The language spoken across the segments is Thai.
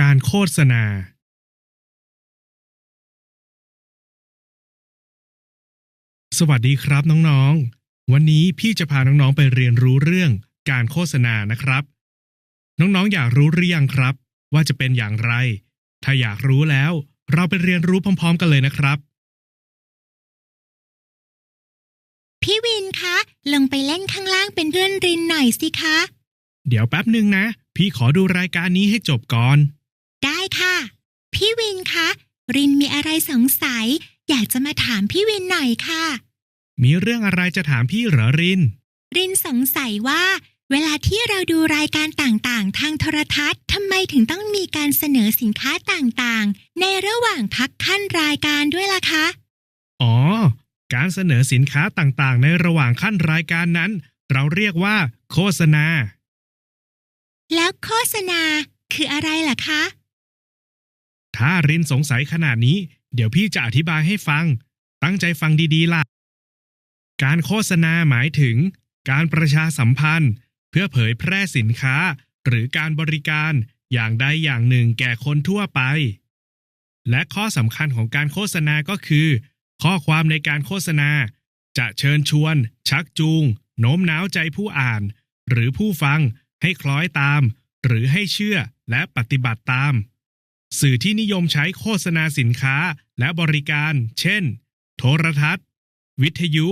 การโฆษณาสวัสดีครับน้องๆ วันนี้พี่จะพาน้องๆไปเรียนรู้เรื่องการโฆษณานะครับ น้องๆ อยากรู้หรือยังครับ ว่าจะเป็นอย่างไร ถ้าอยากรู้แล้ว เราไปเรียนรู้พร้อม ๆ กันเลยนะครับ พี่วินคะ ลงไปเล่นข้างล่างเป็นเพื่อนรินหน่อยสิคะ เดี๋ยวแป๊บหนึ่งนะ พี่ขอดูรายการนี้ให้จบก่อน ได้ค่ะ พี่วินคะ รินมีอะไรสงสัย อยากจะมาถามพี่วินหน่อยค่ะ มีเรื่องอะไรจะถามพี่เหรอริน รินสงสัยว่า เวลาที่เราดูรายการต่างๆ ทางโทรทัศน์ทำไมถึงต้องมีการเสนอสินค้าต่างๆ ในระหว่างพักขั้นรายการด้วยล่ะคะ อ๋อ การเสนอสินค้าต่างๆ ในระหว่างขั้นรายการนั้น เราเรียกว่า โฆษณา แล้วโฆษณาคืออะไรล่ะคะ ถ้ารินสงสัยขนาดนี้ เดี๋ยวพี่จะอธิบายให้ฟัง ตั้งใจฟังดีๆล่ะ การโฆษณาหมายถึง การประชาสัมพันธ์ เพื่อเผยแพร่สินค้า หรือการบริการอย่างใดอย่างหนึ่งแก่คนทั่วไป และข้อสำคัญของการโฆษณาก็คือ ข้อความในการโฆษณา จะเชิญชวน ชักจูงโน้มน้าวใจผู้อ่าน หรือผู้ฟังให้คล้อยตาม หรือให้เชื่อและปฏิบัติตาม สื่อที่นิยมใช้โฆษณาสินค้าและบริการ เช่น โทรทัศน์ วิทยุ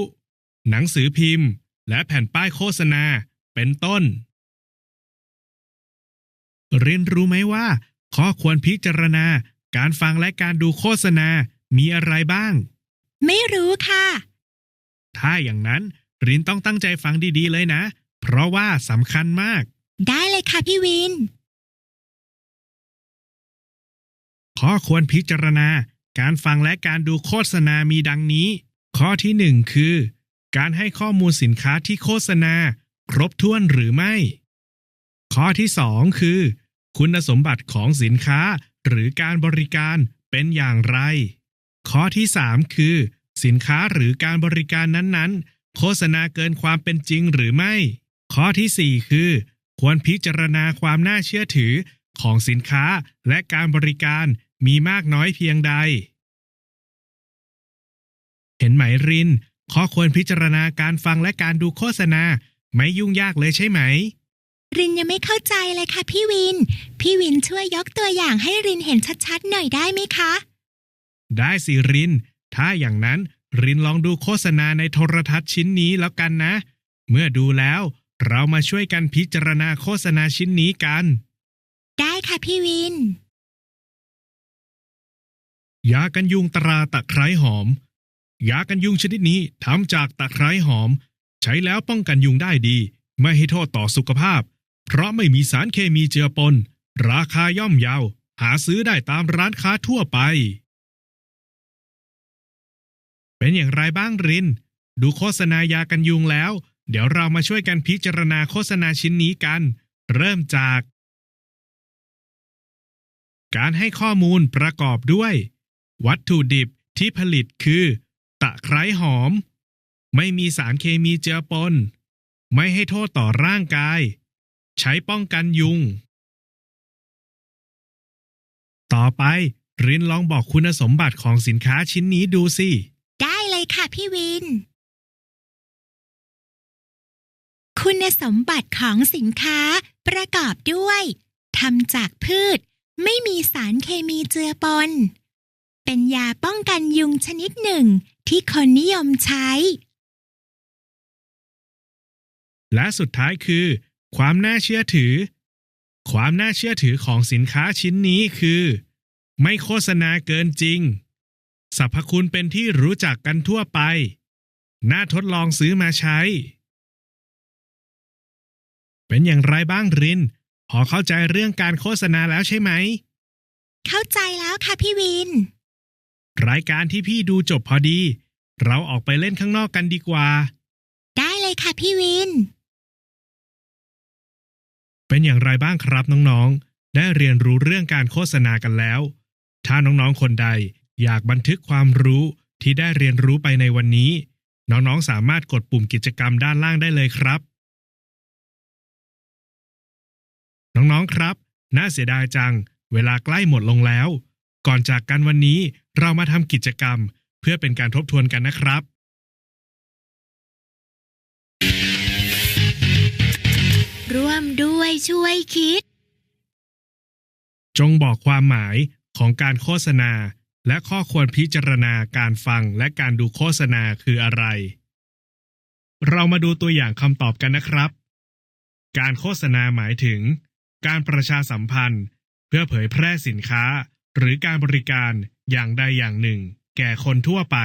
หนังสือพิมพ์ และแผ่นป้ายโฆษณา เป็นต้น เรียนรู้ไหมว่า ข้อควรพิจารณา การฟังและการดูโฆษณา มีอะไรบ้าง ไม่รู้ค่ะ ถ้าอย่างนั้น รินต้องตั้งใจฟังดีๆเลยนะ เพราะว่าสำคัญมาก ได้เลยค่ะพี่วิน ข้อควรพิจารณา การฟังและการดูโฆษณามีดังนี้ ข้อที่หนึ่งคือ การให้ข้อมูลสินค้าที่โฆษณา ครบถ้วนหรือไม่ ข้อที่สองคือ คุณสมบัติของสินค้าหรือการบริการเป็นอย่างไร ข้อที่สามคือ สินค้าหรือการบริการนั้นๆ โฆษณาเกินความเป็นจริงหรือไม่ ข้อที่สี่คือ ควรพิจารณาความน่าเชื่อถือของสินค้าและการบริการ มีมากน้อยเพียงใด เห็นไหมริน ข้อควรพิจารณาการฟังและการดูโฆษณา ไม่ยุ่งยากเลยใช่ไหม รินยังไม่เข้าใจเลยค่ะพี่วิน พี่วินช่วยยกตัวอย่างให้รินเห็นชัดๆหน่อยได้ไหมคะ ได้สิริน ถ้าอย่างนั้นรินลองดูโฆษณาในโทรทัศน์ชิ้นนี้แล้วกันนะ เมื่อดูแล้ว เรามาช่วยกันพิจารณาโฆษณาชิ้นนี้กัน ได้ค่ะพี่วิน ยากันยุงตราตะไคร้หอม ยากันยุงชนิดนี้ทำจากตะไคร้หอม ใช้แล้วป้องกันยุงได้ดี ไม่ให้โทษต่อสุขภาพ เพราะไม่มีสารเคมีเจือปน ราคาย่อมเยาว หาซื้อได้ตามร้านค้าทั่วไป เป็นอย่างไรบ้างริน ดูโฆษณายากันยุงแล้ว เดี๋ยวเรามาช่วยกันพิจารณาโฆษณาชิ้นนี้กัน เริ่มจาก การให้ข้อมูลประกอบด้วย วัตถุดิบที่ผลิตคือ ตะไคร้หอม ไม่มีสารเคมีเจือปน ไม่ให้โทษต่อร่างกาย ใช้ป้องกันยุง ต่อไปรินลองบอกคุณสมบัติของสินค้าชิ้นนี้ดูสิ ได้เลยค่ะพี่วิน คุณสมบัติของสินค้าประกอบด้วยทำจากพืช ไม่มีสารเคมีเจือปน เป็นยาป้องกันยุงชนิดหนึ่งที่คนนิยมใช้ และสุดท้ายคือ ความน่าเชื่อถือ ความน่าเชื่อถือของสินค้าชิ้นนี้คือ ไม่โฆษณาเกินจริงสรรพคุณเป็นที่รู้จักกันทั่วไป น่าทดลองซื้อมาใช้ เป็นอย่างไรบ้างริน พอเข้าใจเรื่องการโฆษณาแล้วใช่ไหม เข้าใจแล้วค่ะพี่วิน รายการที่พี่ดูจบพอดี เราออกไปเล่นข้างนอกกันดีกว่า ได้เลยค่ะพี่วิน เป็นอย่างไรบ้างครับน้องๆ ได้เรียนรู้เรื่องการโฆษณากันแล้ว ถ้าน้องๆ คนใดอยากบันทึกความรู้ที่ได้เรียนรู้ไปในวันนี้ น้องๆ สามารถกดปุ่มกิจกรรมด้านล่างได้เลยครับ น้องๆ ครับ น่าเสียดายจัง เวลาใกล้หมดลงแล้ว ก่อนจากกันวันนี้ เรามาทำกิจกรรมเพื่อเป็นการทบทวนกันนะครับ ร่วมด้วยช่วยคิด จงบอกความหมายของการโฆษณา และข้อควรพิจารณาการฟังและการดูโฆษณาคืออะไร เรามาดูตัวอย่างคำตอบกันนะครับ การโฆษณาหมายถึง การประชาสัมพันธ์ เพื่อเผยแพร่สินค้า หรือการบริการ อย่างใดอย่างหนึ่ง แก่คนทั่วไป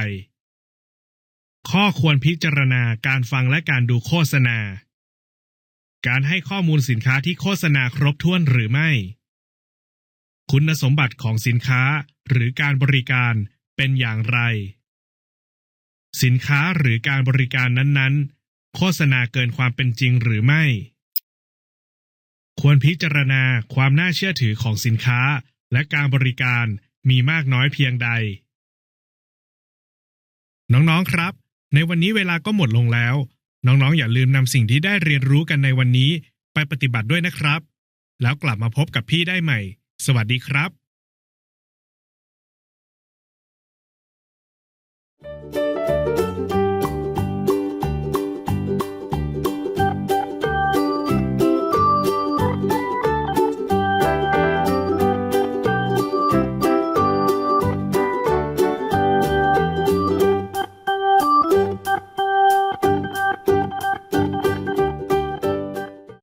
ข้อควรพิจารณาการฟังและการดูโฆษณา การให้ข้อมูลสินค้าที่โฆษณาครบถ้วนหรือไม่ คุณสมบัติของสินค้าหรือการบริการเป็นอย่างไร สินค้าหรือการบริการนั้นๆ โฆษณาเกินความเป็นจริงหรือไม่ ควรพิจารณาความน่าเชื่อถือของสินค้าและการบริการ มีมากน้อยเพียงใด น้องๆครับ ในวันนี้เวลาก็หมดลงแล้ว น้องๆ อย่าลืมนำสิ่งที่ได้เรียนรู้กันในวันนี้ ไปปฏิบัติด้วยนะครับ แล้วกลับมาพบกับพี่ได้ใหม่ สวัสดีครับ